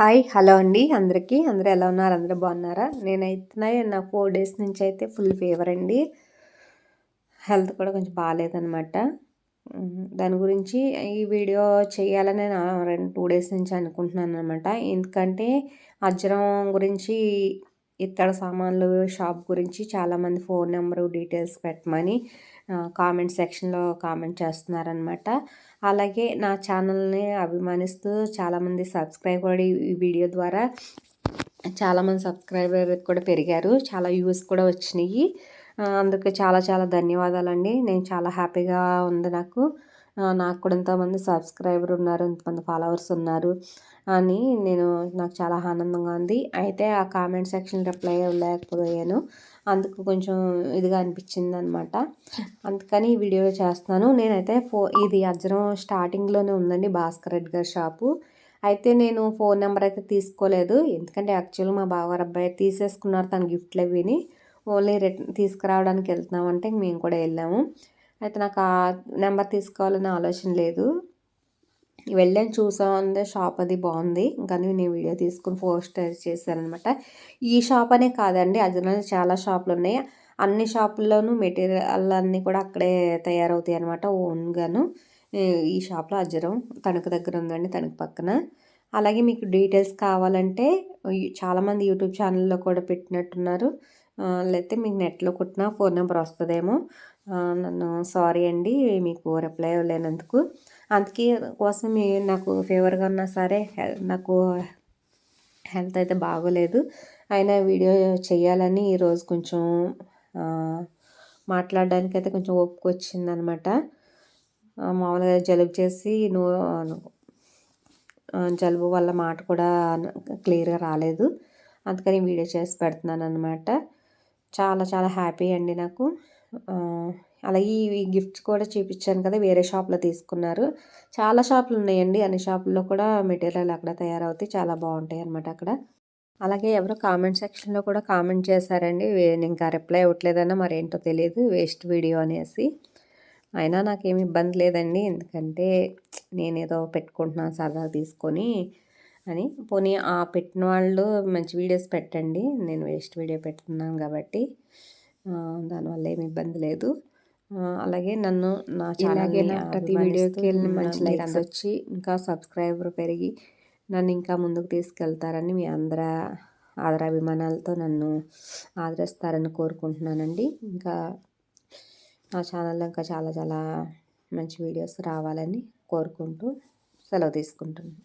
Hi hello అండి అందరికీ. అందరూ ఎలా ఉన్నారు? అందరూ బాగున్నారా? నేనైతే నా ఫోర్ డేస్ నుంచి అయితే ఫుల్ ఫీవర్ అండి. హెల్త్ కూడా కొంచెం బాగాలేదనమాట దాని గురించి ఈ వీడియో చేయాలని నేను రెండు టూ డేస్ నుంచి అనుకుంటున్నాను అనమాట ఎందుకంటే అజ్జరం గురించి ఇత్తడి సామాన్లు షాప్ గురించి చాలామంది ఫోన్ నెంబరు డీటెయిల్స్ పెట్టమని కామెంట్ సెక్షన్లో కామెంట్ చేస్తున్నారనమాట అలాగే నా ఛానల్ని అభిమానిస్తూ చాలామంది సబ్స్క్రైబ్ కూడా ఈ వీడియో ద్వారా చాలామంది సబ్స్క్రైబర్ కూడా పెరిగారు. చాలా వ్యూస్ కూడా వచ్చినాయి. అందుకు చాలా చాలా ధన్యవాదాలండి. నేను చాలా హ్యాపీగా ఉంది నాకు. నాకు కూడా ఇంతమంది సబ్స్క్రైబర్ ఉన్నారు ఇంతమంది ఫాలోవర్స్ ఉన్నారు అని నేను నాకు చాలా ఆనందంగా ఉంది. అయితే ఆ కామెంట్ సెక్షన్ రిప్లై లేకపోయాను అందుకు కొంచెం ఇదిగా అనిపించింది అనమాట అందుకని ఈ వీడియో చేస్తున్నాను. నేనైతే ఫో ఇది అజ్జరం స్టార్టింగ్లోనే ఉందండి భాస్కర్ రెడ్డి గారి షాపు. అయితే నేను ఫోన్ నెంబర్ అయితే తీసుకోలేదు. ఎందుకంటే యాక్చువల్గా మా బావగారు అబ్బాయి తీసేసుకున్నారు తన గిఫ్ట్లు విని ఓన్లీ రిటర్న్ తీసుకురావడానికి వెళ్తున్నామంటే మేము కూడా వెళ్ళాము. అయితే నాకు ఆ నెంబర్ తీసుకోవాలని ఆలోచన లేదు. వెళ్ళాను చూసాం అందే షాప్ అది బాగుంది. కానీ నేను వీడియో తీసుకుని పోస్ట్ చేశాను అనమాట ఈ షాప్ అనే కాదండి అజనలో చాలా షాపులు ఉన్నాయి. అన్ని షాపుల్లోనూ మెటీరియల్ అన్నీ కూడా అక్కడే తయారవుతాయి అనమాట ఓన్గాను. ఈ షాప్లో అజరం తణుకు దగ్గర ఉందండి తణుకు పక్కన. అలాగే మీకు డీటెయిల్స్ కావాలంటే చాలామంది యూట్యూబ్ ఛానల్లో కూడా పెట్టినట్టున్నారు. లేకపోతే మీకు నెట్లో కుట్టిన ఫోన్ నెంబర్ వస్తుందేమో. నన్ను సారీ అండి మీకు రిప్లై ఇవ్వలేనందుకు. అందుకే కోసం నాకు ఫేవర్గా ఉన్నా సరే నాకు హెల్త్ అయితే బాగోలేదు. అయినా వీడియో చేయాలని ఈరోజు కొంచెం మాట్లాడడానికి అయితే కొంచెం ఓపిక వచ్చిందనమాట. మామూలుగా జలుబు చేసి నువ్వు జలుబు వల్ల మాట కూడా క్లియర్గా రాలేదు. అందుకని వీడియో చేసి పెడుతున్నాను అనమాట చాలా చాలా హ్యాపీ అండి నాకు. అలాగే ఈ గిఫ్ట్స్ కూడా చూపించాను కదా వేరే షాప్లో తీసుకున్నారు. చాలా షాపులు ఉన్నాయండి. అన్ని షాపుల్లో కూడా మెటీరియల్ అక్కడ తయారవుతాయి. చాలా బాగుంటాయి అనమాట అక్కడ. అలాగే ఎవరో కామెంట్ సెక్షన్లో కూడా కామెంట్ చేశారండి. ఇంకా రిప్లై ఇవ్వట్లేదన్నా మరి ఏంటో తెలియదు. వేస్ట్ వీడియో అనేసి. అయినా నాకేమి ఇబ్బంది లేదండి. ఎందుకంటే నేనేదో పెట్టుకుంటున్నాను సరదాగా తీసుకొని. అని. పోనీ ఆ పెట్టిన వాళ్ళు మంచి వీడియోస్ పెట్టండి. నేను వేస్ట్ వీడియో పెడుతున్నాను కాబట్టి దానివల్ల ఏమి ఇబ్బంది లేదు. అలాగే నన్ను నా ఛానల్ ప్రతి వీడియోకి వెళ్ళిన మంచి లైక్స్ వచ్చి ఇంకా సబ్స్క్రైబర్ పెరిగి నన్ను ఇంకా ముందుకు తీసుకెళ్తారని మీ అందర ఆదరాభిమానాలతో నన్ను ఆదరిస్తారని కోరుకుంటున్నానండి. ఇంకా నా ఛానల్లో ఇంకా చాలా చాలా మంచి వీడియోస్ రావాలని కోరుకుంటూ సెలవు తీసుకుంటున్నాను.